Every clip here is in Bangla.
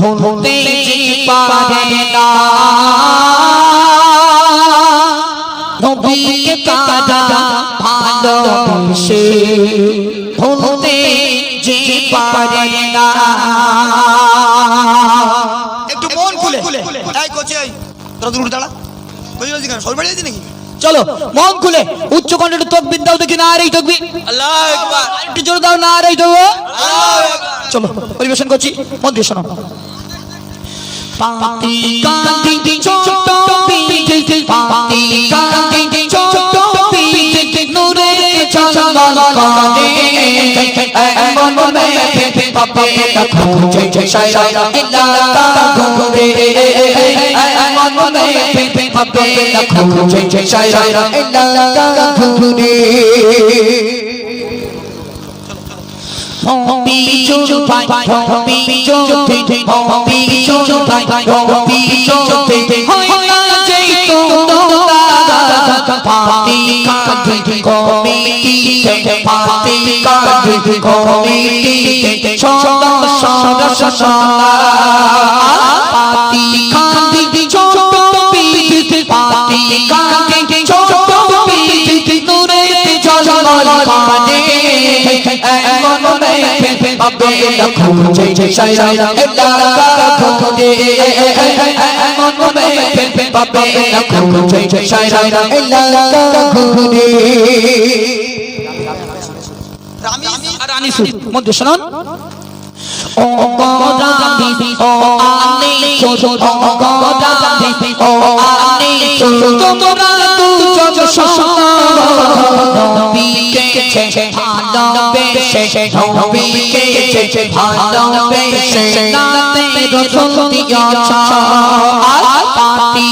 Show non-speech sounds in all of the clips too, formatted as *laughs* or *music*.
ভালোবেসে পারে না। নবীকে তারা ভালোবেসে ভুলতে যে পারে না। একটু মন খুলে। এই কোচে এই। তোরা দূর দাঁড়া। কই যাচ্ছিস কেন? সরবাড়ি নাকি? চলো মন খুলে উচ্চ কণ্ঠে তকবির দাও দেখি না আর এই তকবির। আল্লাহ একটু জোরে দাও না আর এই আল্লাহ চলো পরিবেশন করছি মন দিয়ে শোনো। পাতি কান্দি ছোট পিঠে পাতি কান্দি ছোট পিঠে নূরে ঝলমল করে। এমন মনে পাপে খুঁজে সাইরা ইল্লা ঘুরে মনে পাপে খুঁজে সাইরা ইল্লা ঘুরে হয় পাতি কাঁধে কমিটিতে পাতি কাঁধে কমিটিতে ছোট ছোট ছোট পাতি কাঁধে ছোট পিঠে পাতি কাঁধে ছোট পিঠে নূরে ঝলমল করে এমন মনে পাবে খুঁজে সাইরা এলা খুঁজে এমন মনে পাবে খুঁজে সাইরা এলা খুঁজে আর আনি সুর। মধ্যে শুনুন ও গরাবি ও আনি সুর ও গরাবি ও আনি সুর তোমরা দুজন নবীকে ভালোবেসে নবীকে ভালোবেসে নাতে রসুল দিয়াছ আর পাতি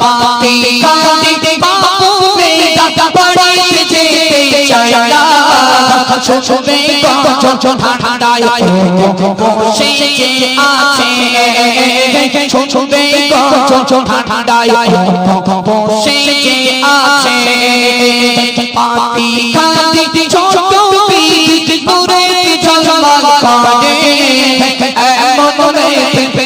পাতি কাঁদি বাবুনে বাড়ি যেতে চায় না শুনবে ঠান্ডায় বসে আছে। শুনবে কখন ঠান্ডায় বসে আছে। পাতি কাঁদি ছোট পিঠ দূরে ঝলমল করে। এমন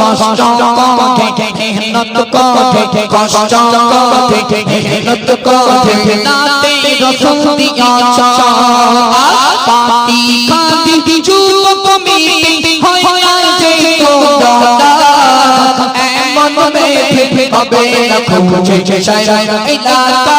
কষ্ট করে মেহনত করে কষ্ট করে মেহনত হয় মনে মনে ইলাকা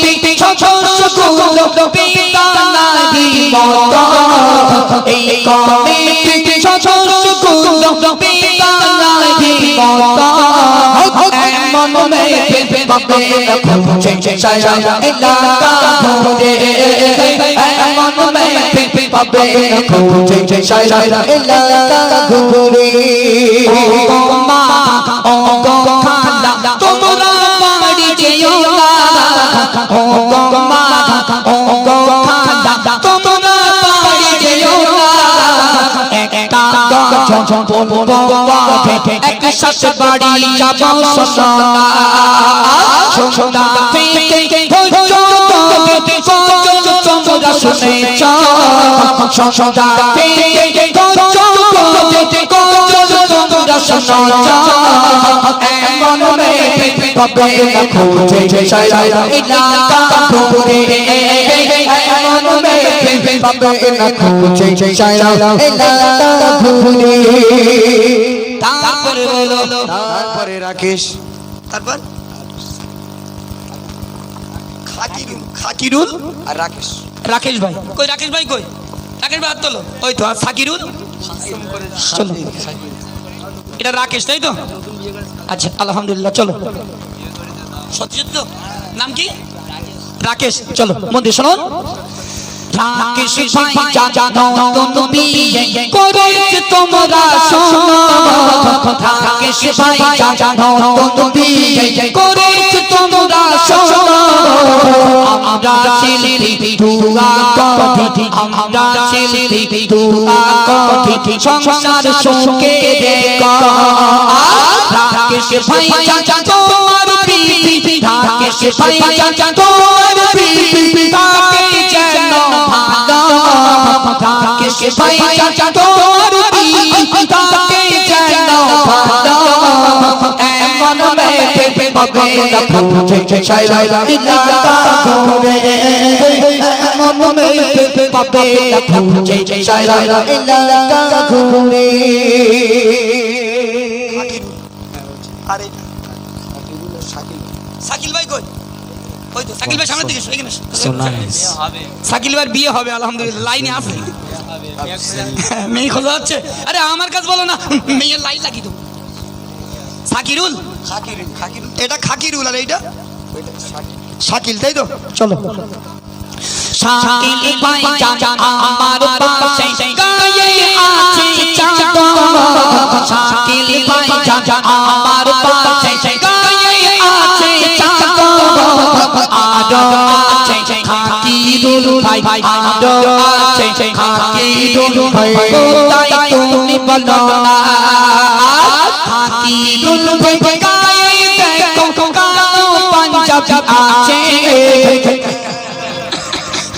শত শত পিতা নাহি মত এই কমিটি শত শত পিতা নাহি মত এমন মনে পাবে খুঁজে সাইরা এলাকা ঘুরে এমন মনে পাবে খুঁজে সাইরা এলাকা ঘুরে ও গো মা ও গো খালা তোমরা বাড়ি যেও না একটা গজন বলব একসাথে বাড়ি যাব সোনা সোনা পেতে ধৈর্য তোমরা শুনেছ সোনা পেতে ধৈর্য তোমরা শুনেছ না খুঁজে তারপরে রাকেশ তারপর খাকিরুল আর রাকেশ রাকেশ ভাই কই রাকেশ ভাই কই রাকেশ ভাই হাত ওই তো আর সাকিরুল এটা রাকেশ তাই তো আচ্ছা আলহামদুলিল্লাহ চলো নাম কি রাকেশ চলো মন দিয়ে শোনো রাকেশ ভাই জানো তো বিয়ে করেছে তোমরা শোনো রাকেশ ভাই জানো তো বিয়ে করেছে তোমরা শোনো আমরা ছেলে দুয়া আমরা ছেলে দুয়া সংসার সুখে রেখো রাকেশ ভাই জানো রাকেশ ভাই জানো তোমার বিবি তাকে যেন ভালো রাকেশ ভাই যেন এমন ইলাকা এমন ইলাকা ঘুরে আরে সাকিল ভাই কই? ওই তো? সাকিল ভাই সামনের দিকে এসো, এখানে এসো। সাকিল ভাইয়ের বিয়ে হবে আলহামদুলিল্লাহ। লাইনে আছে *laughs* মেয়ে খোঁজা হচ্ছে। আরে আমার কাছে বলো না মেয়ের লাইন লাগি তো সাকিরুল? খাকিরুল খাকিরুল। এটা খাকিরুল আর এইটা? শাকিল তাই তো? চলো। শাকিল ভাই আমার পাশে গায়ে আছে চাঁদ শাকিল ভাই আমার পাশে ভাই আরও আছে খাকিরুল ভাই কোথায় তুমি বলো না খাকিরুল ভাই গায়ে দেখো কালো পাঞ্জাব আছে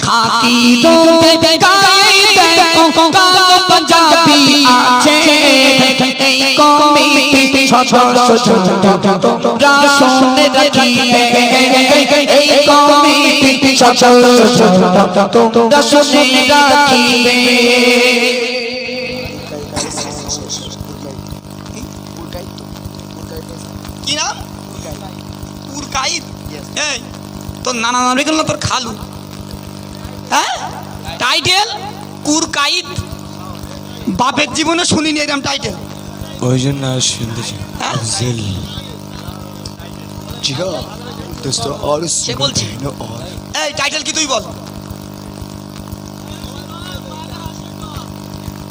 খাকি রোদে গায়ে দেখো পাঞ্জাবি আছে। এই কমিটি সদস্য তোমরা শুনে রাখিবে এই কমিটি সদস্য তোমরা শুনে রাখিবে কি নাম? পুরকাইদ এই তোর নানা নাম রেখে তোর খালু। হ্যাঁ? টাইটেল? কুরকাইদ বাপের জীবনে শুনিনি এরকম টাইটেল ওই জন্য শুনতেছি হ্যাঁ? জিল। জি হ্যাঁ দোস্ত আর সে বলছে। এই টাইটেল কি তুই বল?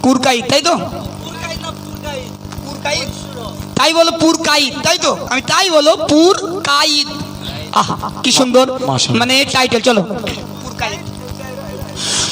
কুরকাইদ তাই তো? তাই বলো পুরকাইদ তাই তো? আমি তাই বলো পুরকাইদ আহা কি সুন্দর। মানে টাইটেল চলো।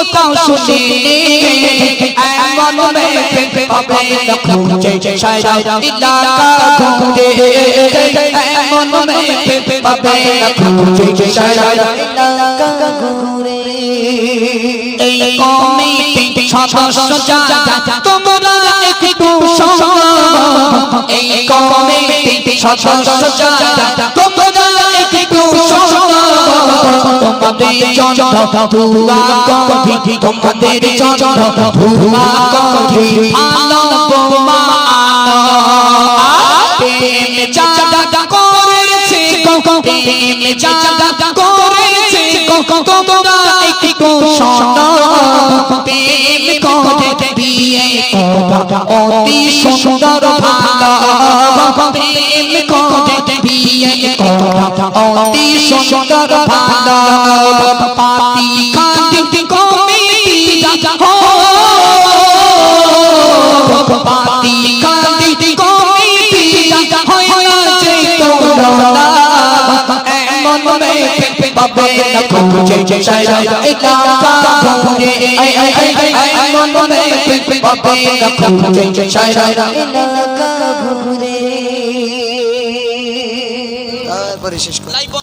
কোথাও শুনিনি এমন মেয়ে পাবে না খুঁজে সারা ইলাকা ঘুরে। এমন মেয়ে পাবে না খুঁজে সারা ইলাকা ঘুরে। এই কমিটি সদস্য যারা তোমরা একটু এই কমিটি সদস্য যারা তোমরা একটু তোমাদের জন্য দুয়া করি তোমাদের বিয়ে অতি সুন্দর পাবে না খুঁজে সারা এলাকা ঘুরে আই আই আই আই আই মন মনে শেষ